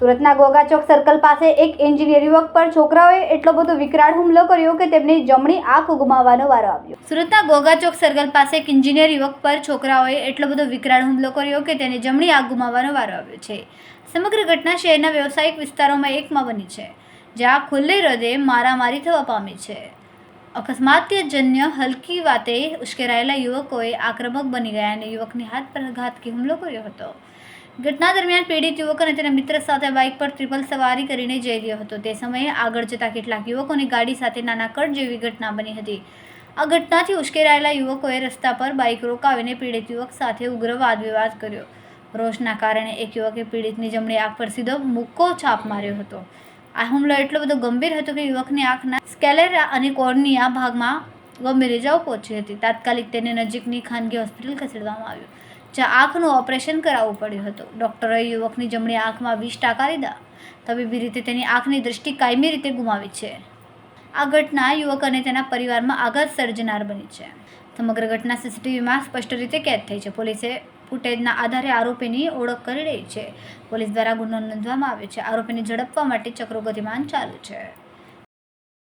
સુરતના ગોગા ચોક સર્કલ પાસે એક એન્જિનિયર યુવક પર છોકરાઓએ એટલો બધો વિકરાળ હુમલો કર્યો કે તેમની જમણી આંખ ગુમાવવાનો વારો આવ્યો. સુરતના ગોગા ચોક સર્કલ પાસે એક એન્જિનિયર યુવક પર છોકરાઓએ એટલો બધો વિકરાળ હુમલો કર્યો કે તેને જમણી આંખ ગુમાવવાનો વારો આવ્યો છે. સમગ્ર ઘટના શહેરના વ્યવસાયિક વિસ્તારોમાં એકમાં બની છે, જ્યાં ખુલ્લે હૃદય મારામારી થવા પામી છે. અકસ્માતજન્ય હલકી વાતે ઉશ્કેરાયેલા યુવકોએ આક્રમક બની ગયા અને યુવકની હાથ પર ઘાતકી હુમલો કર્યો હતો. ઘટના દરમિયાન પીડિત યુવક અને તેના મિત્ર સાથે બાઇક પર ટ્રિપલ સવારી કરીને જઈ રહ્યો હતો. તે સમયે આગળ જતા કેટલાક યુવકોની ગાડી સાથે નાના કટ જેવી ઘટના બની હતી. આ ઘટનાથી ઉશ્કેરાયેલા યુવકોએ રસ્તા પર બાઇક રોકાવીને પીડિત યુવક સાથે ઉગ્ર વાદ વિવાદ કર્યો. રોષના કારણે એક યુવકે પીડિતની જમણી આંખ પર સીધો મુક્કો છાપ માર્યો હતો. આ હુમલો એટલો બધો ગંભીર હતો કે યુવકની આંખના સ્કેલેરા અને કોર્નિયા ભાગમાં ગંભીર ઇજાઓ પહોંચી હતી. તાત્કાલિક તેને નજીકની ખાનગી હોસ્પિટલ ખસેડવામાં આવ્યું. જ્યાં આંખનું ઓપરેશન કરાવવું પડ્યું હતું. ડૉક્ટરોએ યુવકની જમણી આંખમાં વીસ ટાંકા લીધા. તબીબી રીતે તેની આંખની દૃષ્ટિ કાયમી રીતે ગુમાવી છે. આ ઘટના યુવક અને તેના પરિવારમાં આઘાત સર્જનાર બની છે. સમગ્ર ઘટના સીસીટીવીમાં સ્પષ્ટ રીતે કેદ થઈ છે. પોલીસે ફૂટેજના આધારે આરોપીની ઓળખ કરી રહી છે. પોલીસ દ્વારા ગુનો નોંધવામાં આવ્યો છે. આરોપીને ઝડપવા માટે ચક્રો ગતિમાન ચાલુ છે.